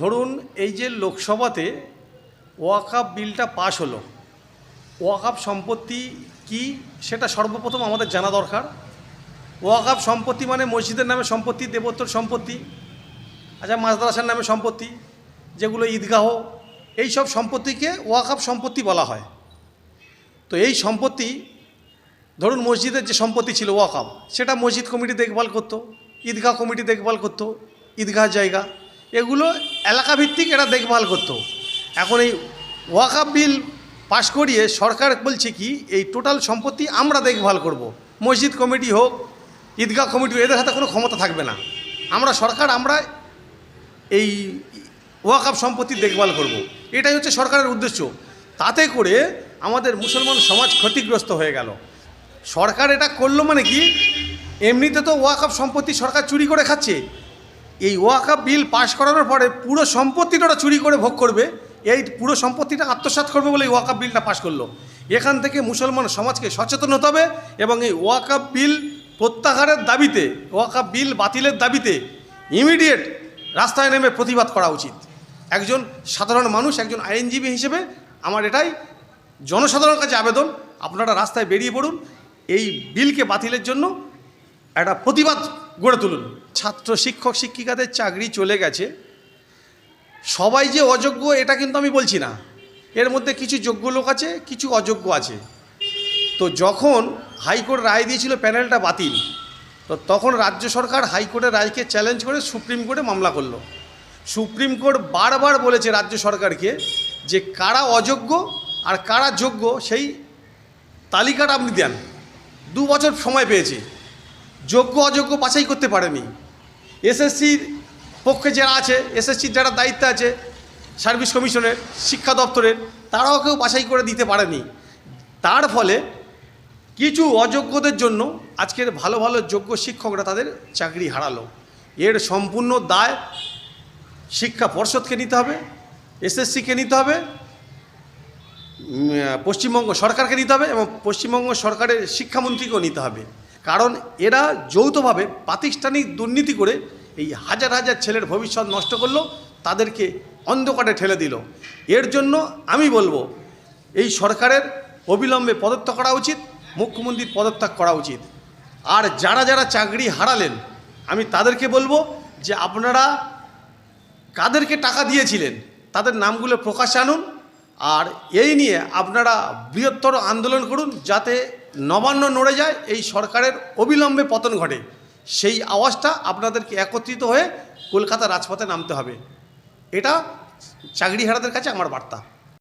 ধরুন এই যে লোকসভাতে ওয়াকাপ বিলটা পাশ হলো, ওয়াকাপ সম্পত্তি কি সেটা সর্বপ্রথম আমাদের জানা দরকার। ওয়াকাপ সম্পত্তি মানে মসজিদের নামে সম্পত্তি, দেবোত্তর সম্পত্তি আচ্ছা মাদ্রাসার নামে সম্পত্তি, যেগুলো ঈদগাহ এই সব সম্পত্তিকে ওয়াকাপ সম্পত্তি বলা হয়। তো এই সম্পত্তি, ধরুন মসজিদের যে সম্পত্তি ছিল ওয়াকাপ, সেটা মসজিদ কমিটি দেখভাল করতো, ঈদগাহ কমিটি দেখভাল করতো, ঈদগাহ জায়গা এগুলো এলাকাভিত্তিক এরা দেখভাল করতো। এখন এই ওয়াকাপ বিল পাশ করিয়ে সরকার বলছে কি, এই টোটাল সম্পত্তি আমরা দেখভাল করব। মসজিদ কমিটি হোক, ঈদগাহ কমিটি এদের হাতে কোনো ক্ষমতা থাকবে না। আমরা সরকার, আমরা এই ওয়াকাপ সম্পত্তি দেখভাল করব। এটাই হচ্ছে সরকারের উদ্দেশ্য। তাতে করে আমাদের মুসলমান সমাজ ক্ষতিগ্রস্ত হয়ে গেল। সরকার এটা করল মানে কি, এমনিতে তো ওয়াকাপ সম্পত্তি সরকার চুরি করে খাচ্ছে। এই ওয়াকাপ বিল পাশ করানোর পরে পুরো সম্পত্তিটা ওরা চুরি করে ভোগ করবে। এই পুরো সম্পত্তিটা আত্মসাৎ করবে বলে এই ওয়াকাপ বিলটা পাশ করল। এখান থেকে মুসলমান সমাজকে সচেতন হতে হবে এবং এই ওয়াকাপ বিল প্রত্যাহারের দাবিতে ওয়াকাপ বিল বাতিলের দাবিতে ইমিডিয়েট রাস্তায় নেমে প্রতিবাদ করা উচিত। একজন সাধারণ মানুষ, একজন আইনজীবী হিসেবে আমার এটাই জনসাধারণের কাছে আবেদন, আপনারা রাস্তায় বেরিয়ে পড়ুন। এই বিলকে বাতিলের জন্য একটা প্রতিবাদ গড়ে তুলুন। ছাত্র শিক্ষক শিক্ষিকাদের চাকরি চলে গেছে। সবাই যে অযোগ্য, এটা কিন্তু আমি বলছি না। এর মধ্যে কিছু যোগ্য লোক আছে, কিছু অযোগ্য আছে। তো যখন হাইকোর্ট রায় দিয়েছিল প্যানেলটা বাতিল, তো তখন রাজ্য সরকার হাইকোর্টের রায়কে চ্যালেঞ্জ করে সুপ্রিম কোর্টে মামলা করল। সুপ্রিম কোর্ট বারবার বলেছে রাজ্য সরকারকে যে কারা অযোগ্য আর কারা যোগ্য, সেই তালিকাটা আপনি দেন। দু বছর সময় পেয়েছে। যোগ্য, অযোগ্য বাছাই করতে পারেনি। এসএসসির পক্ষে যারা আছে এসএসসির যারা দায়িত্বে আছে, সার্ভিস কমিশনের, শিক্ষা দপ্তরের, তারাও কেউ বাছাই করে দিতে পারেনি। তার ফলে কিছু অযোগ্যদের জন্য আজকের ভালো ভালো যোগ্য শিক্ষকরা তাদের চাকরি হারালো। এর সম্পূর্ণ দায় শিক্ষা পর্ষদকে নিতে হবে এসএসসিকে নিতে হবে পশ্চিমবঙ্গ সরকারকে নিতে হবে এবং পশ্চিমবঙ্গ সরকারের শিক্ষামন্ত্রীকেও নিতে হবে। কারণ এরা যৌথভাবে প্রাতিষ্ঠানিক দুর্নীতি করে এই হাজার হাজার ছেলের ভবিষ্যৎ নষ্ট করল, তাদেরকে অন্ধকারে ঠেলে দিল। এর জন্য আমি বলব, এই সরকারের অবিলম্বে পদত্যাগ করা উচিত, মুখ্যমন্ত্রীর পদত্যাগ করা উচিত। আর যারা যারা চাকরি হারালেন, আমি তাদেরকে বলব যে আপনারা কাদেরকে টাকা দিয়েছিলেন, তাদের নামগুলো প্রকাশ আনুন, আর এই নিয়ে আপনারা বৃহত্তর আন্দোলন করুন, যাতে নবান্ন নড়ে যায়, এই সরকারের অবিলম্বে পতন ঘটে। সেই আওয়াজটা আপনাদেরকে একত্রিত হয়ে কলকাতা রাজপথে নামতে হবে। এটা চাকরিহারাদের কাছে আমার বার্তা।